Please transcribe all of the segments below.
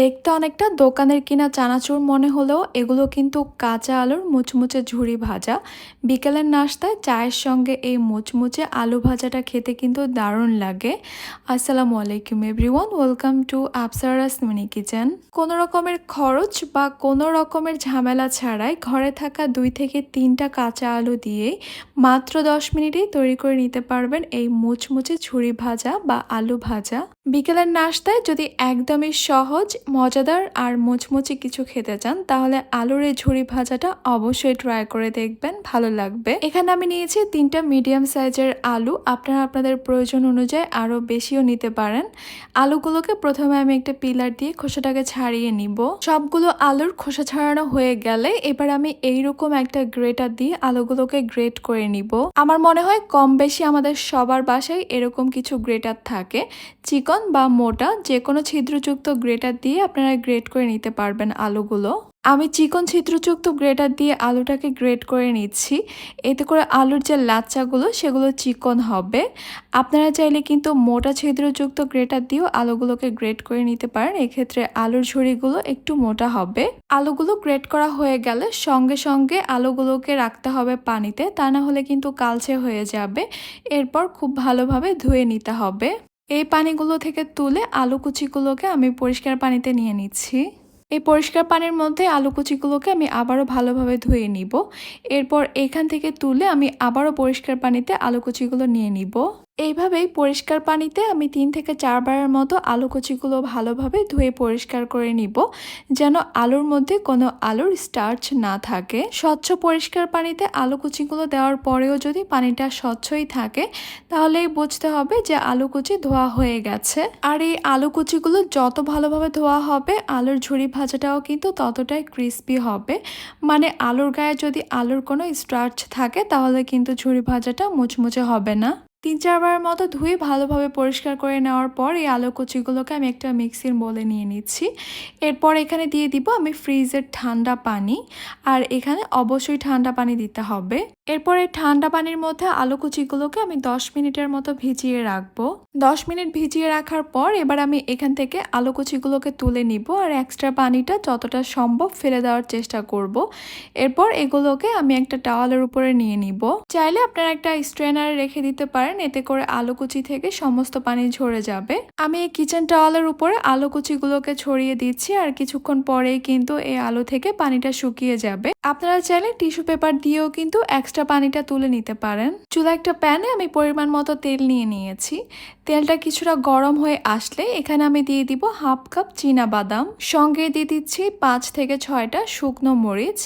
দেখতে অনেকটা দোকানের কিনা চানাচুর মনে হলেও এগুলো কিন্তু কাঁচা আলুর মুচমুচে ঝুরি ভাজা। বিকেলের নাস্তায় চায়ের সঙ্গে এই মুচমুচে আলু ভাজাটা খেতে কিন্তু দারুণ লাগে। আসসালামু আলাইকুম everyone, welcome to Apsaras mini kitchen. কোনো রকমের খরচ বা কোনো রকমের ঝামেলা ছাড়াই ঘরে থাকা দুই থেকে তিনটা কাঁচা আলু দিয়েই মাত্র দশ মিনিটেই তৈরি করে নিতে পারবেন এই মুচমুচে ঝুরি ভাজা বা আলু ভাজা। বিকেলের নাস্তায় যদি একদমই সহজ, মজাদার আর মুচমুচে কিছু খেতে চান, তাহলে আলুর এই ঝুরি ভাজাটা অবশ্যই ট্রাই করে দেখবেন, ভালো লাগবে। এখানে আমি নিয়েছি তিনটা মিডিয়াম সাইজের আলু। আপনারা আপনাদের প্রয়োজন অনুযায়ী আরও বেশিও নিতে পারেন। আলুগুলোকে প্রথমে আমি একটা পিলার দিয়ে খোসাটাকে ছাড়িয়ে নিব। সবগুলো আলুর খোসা ছাড়ানো হয়ে গেলে এবার আমি এইরকম একটা গ্রেটার দিয়ে আলুগুলোকে গ্রেট করে নিব। আমার মনে হয় কম বেশি আমাদের সবার বাসায় এরকম কিছু গ্রেটার থাকে। চিকন বা মোটা যে কোনো ছিদ্রযুক্ত গ্রেটার দিয়ে আপনারা গ্রেট করে নিতে পারবেন আলুগুলো। আমি চিকন ছিদ্রযুক্ত গ্রেটার দিয়ে আলুটাকে গ্রেট করে নিচ্ছি। এতে করে আলুর যে লাচ্চাগুলো সেগুলো চিকন হবে। আপনারা চাইলে কিন্তু মোটা ছিদ্রযুক্ত গ্রেটার দিয়েও আলুগুলোকে গ্রেট করে নিতে পারেন। এক্ষেত্রে আলুর ঝুড়িগুলো একটু মোটা হবে। আলুগুলো গ্রেট করা হয়ে গেলে সঙ্গে সঙ্গে আলুগুলোকে রাখতে হবে পানিতে। তা না হলে কিন্তু কালচে হয়ে যাবে। এরপর খুব ভালোভাবে ধুয়ে নিতে হবে। এই পানিগুলো থেকে তুলে আলু কুচিগুলোকে আমি পরিষ্কার পানিতে নিয়ে নিচ্ছি। এই পরিষ্কার পানির মধ্যে আলু কুচিগুলোকে আমি আবারও ভালোভাবে ধুয়ে নিব। এরপর এখান থেকে তুলে আমি আবারও পরিষ্কার পানিতে আলু কুচিগুলো নিয়ে নিব। এইভাবেই পরিষ্কার পানিতে আমি তিন থেকে চারবারের মতো আলু কুচিগুলো ভালোভাবে ধুয়ে পরিষ্কার করে নিব, যেন আলুর মধ্যে কোনো আলুর স্টার্চ না থাকে। স্বচ্ছ পরিষ্কার পানিতে আলু কুচিগুলো দেওয়ার পরেও যদি পানিটা স্বচ্ছই থাকে, তাহলেই বুঝতে হবে যে আলু কুচি ধোয়া হয়ে গেছে। আর এই আলু কুচিগুলো যত ভালোভাবে ধোয়া হবে, আলুর ঝুড়ি ভাজাটাও কিন্তু ততটাই ক্রিস্পি হবে। মানে আলুর গায়ে যদি আলুর কোনো স্টার্চ থাকে, তাহলে কিন্তু ঝুড়ি ভাজাটা মুচমুচে হবে না। তিন চারবার মতো ধুয়ে ভালোভাবে পরিষ্কার করে নেওয়ার পর এই আলু কুচিগুলোকে আমি একটা মিক্সির বলে নিয়ে নিচ্ছি। এরপর এখানে দিয়ে দিব আমি ফ্রিজের ঠান্ডা পানি। আর এখানে অবশ্যই ঠান্ডা পানি দিতে হবে। এরপর ঠান্ডা পানির মধ্যে আলু কুচিগুলোকে আমি দশ মিনিটের মতো ভিজিয়ে রাখব। দশ মিনিট ভিজিয়ে রাখার পর এবার আমি এখান থেকে আলু কুচিগুলোকে তুলে নিব আর এক্সট্রা পানিটা যতটা সম্ভব ফেলে দেওয়ার চেষ্টা করব। এরপর এগুলোকে আমি একটা টাওয়ালের উপরে নিয়ে নিব। চাইলে আপনারা একটা স্ট্রেনারে রেখে দিতে পারেন, এতে করে আলু কুচি থেকে সমস্ত পানি ঝরে যাবে। আমি এই কিচেন টাওয়ালের উপরে আলু কুচিগুলোকে ছড়িয়ে দিচ্ছি আর কিছুক্ষণ পরেই কিন্তু এই আলু থেকে পানিটা শুকিয়ে যাবে। আপনারা চাইলে টিস্যু পেপার দিয়েও কিন্তু এক্সট্রা পানিটা তুলে নিতে পারেন। চুলা একটা প্যানে আমি পরিমাণ মতো তেল নিয়ে নিয়েছি। তেলটা কিছুটা গরম হয়ে আসলে এখানে আমি দিয়ে দিব হাফ কাপ চীনা বাদাম। সঙ্গে দিয়ে দিচ্ছি পাঁচ থেকে ছয়টা শুকনো মরিচ।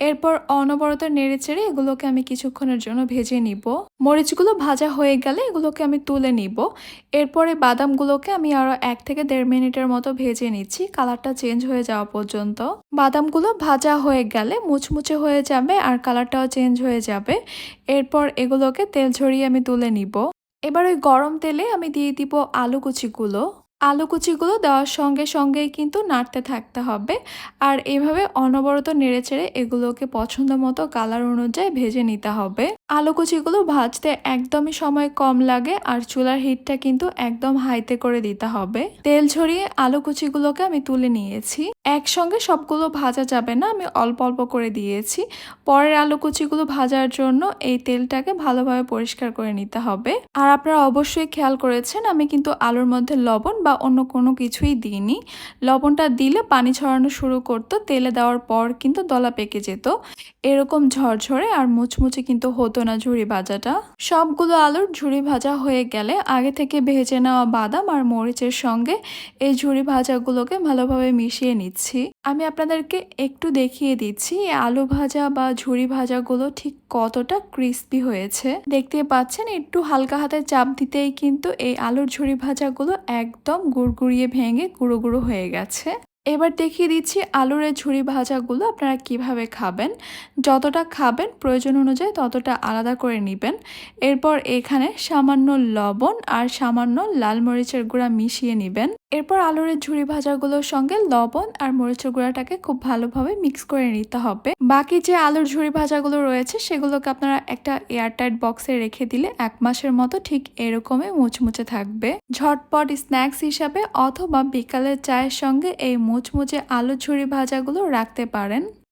এরপর অনবরত নেড়ে চেড়ে এগুলোকে আমি কিছুক্ষণের জন্য ভেজে নিব। মরিচগুলো ভাজা হয়ে গেলে এগুলোকে আমি তুলে নিব। এরপরে বাদামগুলোকে আমি আরও এক থেকে দেড় মিনিটের মতো ভেজে নিচ্ছি। কালারটা চেঞ্জ হয়ে যাওয়া পর্যন্ত। বাদামগুলো ভাজা হয়ে গেলে মুচমুচে হয়ে যাবে আর কালারটাও চেঞ্জ হয়ে যাবে। এরপর এগুলোকে তেল ঝরিয়ে আমি তুলে নিব। এবার ওই গরম তেলে আমি দিয়ে দিব আলু কুচিগুলো। আলু কুচিগুলো দেওয়ার সঙ্গে সঙ্গেই কিন্তু নাড়তে থাকতে হবে। আর এভাবে অনবরত নেড়ে নেড়েচেড়ে এগুলোকে পছন্দ মতো কালার অনুযায়ী ভেজে নিতে হবে। আলু কুচিগুলো ভাজতে একদমই সময় কম লাগে আর চুলার হিটটা কিন্তু একদম হাইতে করে দিতে হবে। তেল ঝরিয়ে আলু কুচিগুলোকে আমি তুলে নিয়েছি। একসঙ্গে সবগুলো ভাজা যাবে না, আমি অল্প অল্প করে দিয়েছি। পরের আলু কুচিগুলো ভাজার জন্য এই তেলটাকে ভালোভাবে পরিষ্কার করে নিতে হবে। আর আপনারা অবশ্যই খেয়াল করেছেন, আমি কিন্তু আলুর মধ্যে লবণ বা অন্য কোনো কিছুই দিইনি। লবণটা দিলে পানি ছড়ানো শুরু করতো, তেলে দেওয়ার পর কিন্তু দলা পেকে যেত। এরকম ঝরঝরে আর মুচমুচে কিন্তু হতো না ঝুড়ি ভাজাটা। সবগুলো আলুর ঝুড়ি ভাজা হয়ে গেলে আগে থেকে ভেজে নেওয়া বাদাম আর মরিচের সঙ্গে এই ঝুড়ি ভাজাগুলোকে ভালোভাবে মিশিয়ে নিচ্ছি। আমি আপনাদেরকে একটু দেখিয়ে দিচ্ছি আলু ভাজা বা ঝুড়ি ভাজাগুলো ঠিক কতটা ক্রিস্পি হয়েছে। দেখতে পাচ্ছেন একটু হালকা হাতে চাপ দিতেই কিন্তু এই আলুর ঝুড়ি ভাজাগুলো একদম গুড়গুড়িয়ে ভেঙে গুঁড়ো গুঁড়ো হয়ে গেছে। এবার দেখিয়ে দিচ্ছি আলুর এই ঝুড়ি ভাজাগুলো আপনারা কীভাবে খাবেন। যতটা খাবেন প্রয়োজন অনুযায়ী ততটা আলাদা করে নেবেন। এরপর এখানে সামান্য লবণ আর সামান্য লাল মরিচের গুঁড়া মিশিয়ে নেবেন। এরপর আলুর ঝুড়ি ভাজাগুলোর সঙ্গে লবণ আর মরিচের গুঁড়াটাকে খুব ভালোভাবে মিক্স করে নিতে হবে। বাকি যে আলুর ঝুরি ভাজাগুলো রয়েছে, সেগুলোকে আপনারা একটা এয়ারটাইট বক্সে রেখে দিলে এক মাসের মতো ঠিক এরকমই মুচমুচে থাকবে। ঝটপট স্ন্যাক্স হিসাবে অথবা বিকালের চায়ের সঙ্গে এই মুচমুচে আলুর ঝুরি ভাজাগুলো রাখতে পারেন।